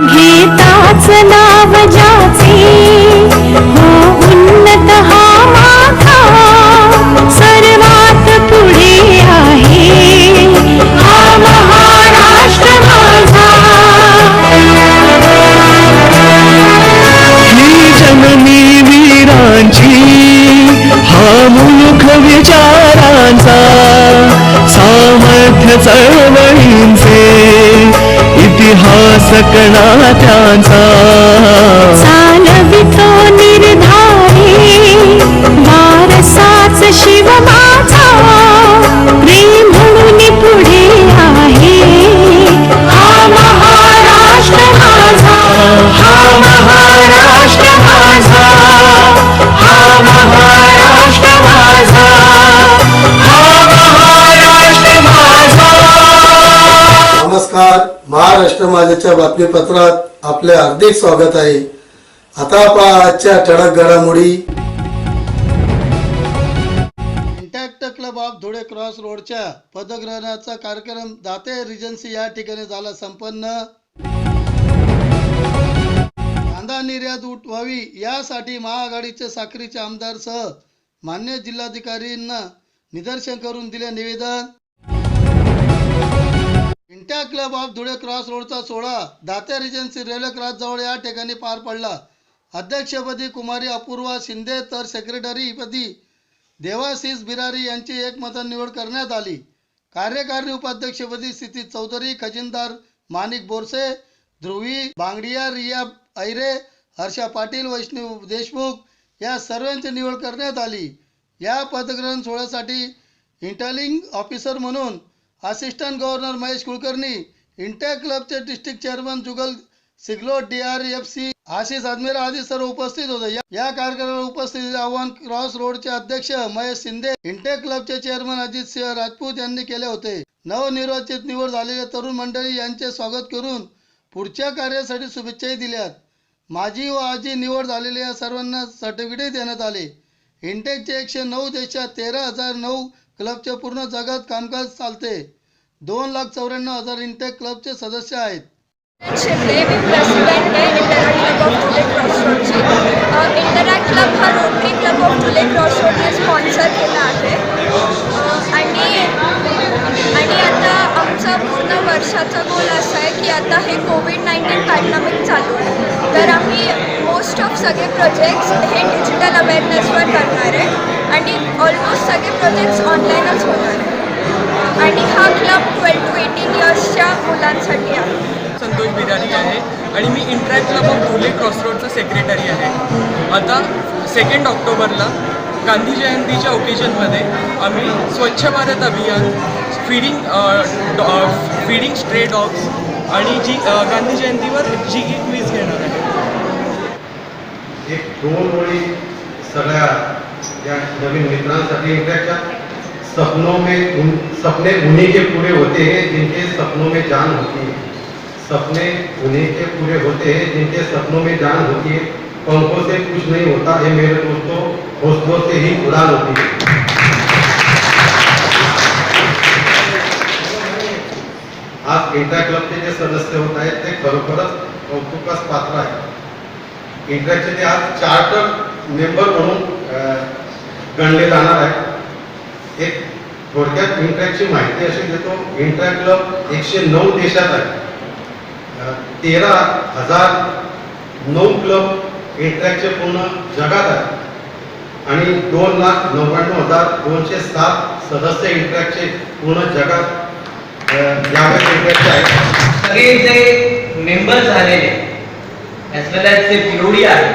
गीताच नाव जा इतिहास कणा त्यांचा. चालवितो निर्धारी वारसाच शिव माझा. प्रेम म्हणून पुढे आहे. हा महाराष्ट्र माझा. हा महाराष्ट्र माझा. हा महाराष्ट्र माझा. हा महाराष्ट्र माझा. नमस्कार. महाराष्ट्र माझ्याच्या बातमीपत्रात आपले हार्दिक स्वागत आहे. आता पहा आजच्या ठळक घडामोडी. Interact club of Dhule cross रोडच्या पदग्रहणाचा कार्यक्रम दाते रिजन्सी या ठिकाणी झाला संपन्न. कांदा निर्यात उठ व्हावी यासाठी महाआघाडीचे साखरीचे आमदार सह मान्य जिल्हाधिकारींना निदर्शन करून दिले निवेदन. इंट्या क्लब ऑफ धुळे क्रॉस रोडचा सोहळा. दात्या रिजन्सी रेल्वे क्रॉस जवळ या ठिकाणी पार पडला. अध्यक्षपदी कुमारी अपूर्वा शिंदे तर सेक्रेटरीपदी देवाशिष बिरारी यांची एकमताने निवड करण्यात आली. कार्यकारी उपाध्यक्षपदी स्थिती चौधरी खजिनदार माणिक बोरसे ध्रुवी बांगडिया रिया ऐरे हर्षा पाटील वैष्णव देशमुख या सर्वांची निवड करण्यात आली. या पदग्रहण सोहळ्यासाठी इंटरलिंग ऑफिसर म्हणून assistant governor Mahesh Kulkarni interact क्लबचे district chairman Jugal Siglo D R F C Ashish Ajmera आदी सर्व उपस्थित होते. या- या कार्यक्रमाला उपस्थित आव्हान क्रॉस रोडचे अध्यक्ष महेश शिंदे इंटेक क्लबचे चेअरमन अजित सिंह राजपूत यांनी केले होते. नवनिर्वाचित निवड झालेले तरुण मंडळी यांचे स्वागत करून पुढच्या कार्यासाठी शुभेच्छाही दिल्यात. माझी व आजी निवड झालेल्या सर्वांना सर्टिफिकेट देण्यात आले. इंटेकचे एकशे नऊ देशात तेरा हजार नऊ क्लबचे पूर्ण जगात कामकाज चालते. दोन लाख चौऱ्याण्णव हजार इंटेक क्लबचे सदस्य आहेत. शिंदे मी इंटरॅक्ट क्लब हा rotary club of Dhule cross sponsor केला आहे. आणि आणि आता आमचा पूर्ण वर्षाचा गोल असा आहे की आता हे कोविड नाईन्टीन पॅन्डेमिक चालू आहे. तर आम्ही मोस्ट ऑफ सगळे प्रोजेक्ट्स हे डिजिटल अवेअरनेसवर करणार आहे. आणि ऑलमोस्ट सगळे प्रोजेक्ट्स ऑनलाईनच होणार आहे. आणि हा क्लब ट्वेल्व टू एटीन इयर्सच्या मुलांसाठी आहे. संतोष बिरारी आहे. आणि मी इंट्रॅक्ट क्लब ऑफ धुले क्रॉसरोडचा सेक्रेटरी आहे. आता सेकंड ऑक्टोबरला गांधी जयंतीच्या ओकेजनमध्ये आम्ही स्वच्छ भारत अभियान फीडिंग फीडिंग स्ट्रे डॉग्स आणि जी गांधी जयंतीवर जी क्विज घेणार. एक दोन ओळी सगळ्या या नवीन मित्रांसाठी इंटरॅक्टच्या सपनों में उन सपने उन्हीं के पूरे होते हैं जिनके सपनों में जान होती. है सपने उन्हीं के पूरे होते हैं जिनके सपनों में जान होती. है पंखों से कुछ नहीं होता है मेरे दोस्तों हौसलों से ही उड़ान होती. है आज इंटर क्लबचे जे सदस्य होत आहेत, ते खरोखरच कौतुकास पात्र आहेत. इंटरॅक्टचे ते आज चार्टर मेंबर म्हणून गणले जाणार आहे एक थोडक्यात इंटरॅक्टची माहिती अशी देतो इंटरॅक्ट क्लब एकशे नऊ देशात आहे. तेरा हजार नऊ क्लब इंटरॅक्टचे पूर्ण जगात आहे आणि दोन लाख नव्याण्णव हजार दोनशे सात सदस्य इंटरॅक्टचे पूर्ण जगात यावेळेस इंटरॅक्टचे आहेत. सगळे जे मेंबर झालेले ॲज वेल ॲज जे विरोधी आहेत.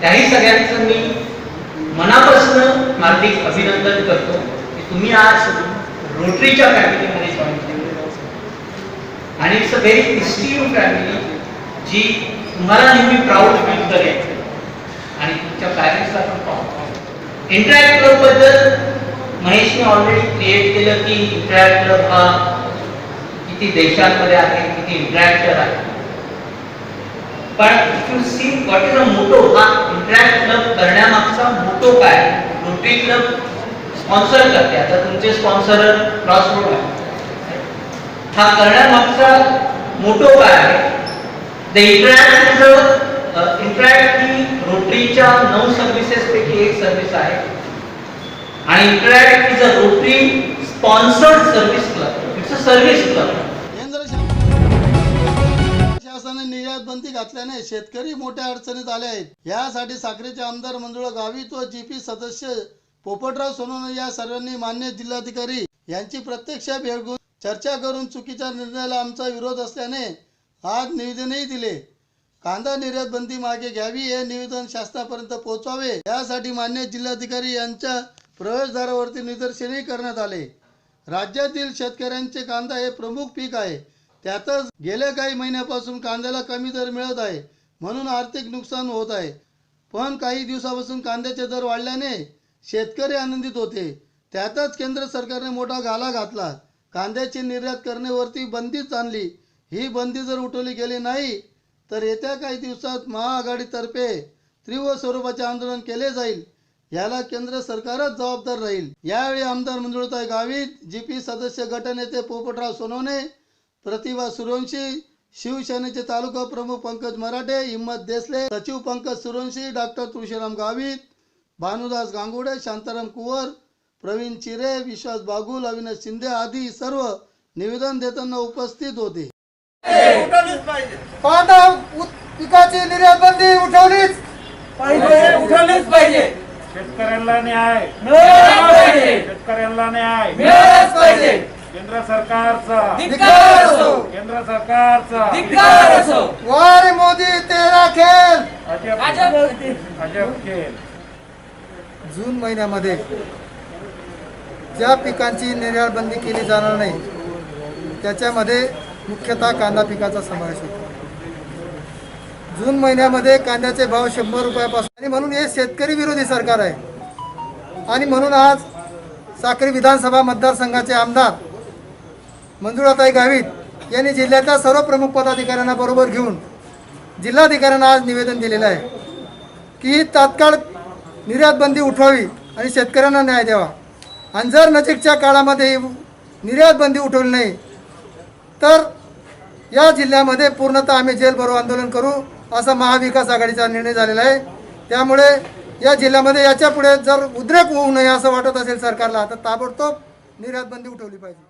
त्याही सगळ्यांचं मी मनापासून हार्दिक अभिनंदन करतो की तुम्ही आज रोटरीच्या फॅमिलीमध्ये जॉईन केलेलं आणि it's a very esteem family जी तुम्हाला नेहमी प्राऊड फील करेल. आणि तुमच्या पॅरेंट्सला पण पाहू इंटरॅक्ट क्लबबद्दल महेशने ऑलरेडी क्रिएट केलं की इंटरॅक्ट क्लब हा किती देशांमध्ये आहे किती इंटरॅक्टर आहे. पण to you see what is a motto हा इंटरॅक्ट क्लब करण्यामागचा मोटो काय रोटरी क्लब स्पॉन्सर करते. आता तुमचे स्पॉन्सर क्रॉस रोड आहे. हा करण्यामागचा मोटो काय आहे. द इंटरॅक्ट इज इंटरॅक्ट ही रोटरीच्या नऊ सर्व्हिसेस पैकी एक सर्व्हिस आहे. आणि interact is a rotary sponsored service club it's a service club शासनाने घातल्याने शेतकरी मोठ्या अडचणीत आले आहेत. यासाठी साखरेचे आमदार मंजुळा गावित व जीपी सदस्य पोपटराव सोनवणे या सर्वांनी मान्य जिल्हाधिकारी यांची प्रत्यक्ष भेट घेऊन चर्चा करून चुकीच्या निर्णयाला आमचा विरोध असल्याने आज निवेदनही दिले. कांदा निर्यात बंदी मागे घ्यावी हे निवेदन शासनापर्यंत पोहोचवावे यासाठी मान्य जिल्हाधिकारी यांच्या प्रवेशद्वारावरती निदर्शनही करण्यात आले. राज्यातील शेतकऱ्यांचे कांदा हे प्रमुख पीक आहे. त्यातच गेल्या काही महिन्यापासून कांद्याला कमी दर मिळत आहे. म्हणून आर्थिक नुकसान होत आहे. पण काही दिवसापासून कांद्याचे दर वाढल्याने शेतकरी आनंदित होते. त्यातच केंद्र सरकारने मोठा घाला घातला. कांद्याची निर्यात करण्यावरती बंदीच आणली. ही बंदी जर उठवली गेली नाही तर येत्या काही दिवसात महाआघाडीतर्फे तीव्र स्वरूपाचे आंदोलन केले जाईल. याला केंद्र सरकारच जबाबदार राहील. यावेळी आमदार मंजुळताई गावित जीपी सदस्य गटनेते पोपटराव सोनवणे प्रतिभा सुरवंशी शिवसेनेचे तालुका प्रमुख पंकज मराठे हिम्मत देसले सचिव पंकज सुरवंशी डॉक्टर तुळशीराम गावित भानुदास गांगुडे शांताराम कुवर प्रवीण चिरे विश्वास बागुल अविनाश शिंदे आदी सर्व निवेदन देताना उपस्थित होते. कांदा पिकाची निर्यात बंदी उठवलीच उठवलीच पाहिजे. शेतकऱ्यांना न्याय. पाहिजे. शेतकऱ्यांना न्याय. मिळालाच पाहिजे. केंद्र सरकारचा. धिक्कार असो. केंद्र सरकारचा. धिक्कार असो. वारे मोदी तेरा खेळ अजब अजब. अजब खेळ जून महिन्यामध्ये ज्या पिकांची निर्यात बंदी केली जाणार नाही त्याच्यामध्ये मुख्यतः कांदा पिकाचा समावेश होतो. जून महिन्यामध्ये कांद्याचे भाव शंभर रुपयापासून आणि म्हणून हे शेतकरी विरोधी सरकार आहे. आणि म्हणून आज साक्री विधानसभा मतदारसंघाचे आमदार मंजुळाताई गावित यांनी जिल्ह्यातल्या सर्व प्रमुख पदाधिकाऱ्यांना बरोबर घेऊन जिल्हाधिकाऱ्यांना आज निवेदन दिलेलं आहे की ही तात्काळ निर्यात बंदी उठवावी आणि शेतकऱ्यांना न्याय द्यावा. आणि जर नजीकच्या काळामध्ये निर्यात बंदी उठवली नाही तर या जिल्ह्यामध्ये पूर्णतः आम्ही जेल भरो आंदोलन करू असा महाविकास आघाडीचा निर्णय झालेला आहे. त्यामुळे या जिल्ह्यामध्ये याच्यापुढे जर उद्रेक होऊ नये असं वाटत असेल सरकारला तर ताबडतोब निर्यात बंदी उठवली पाहिजे.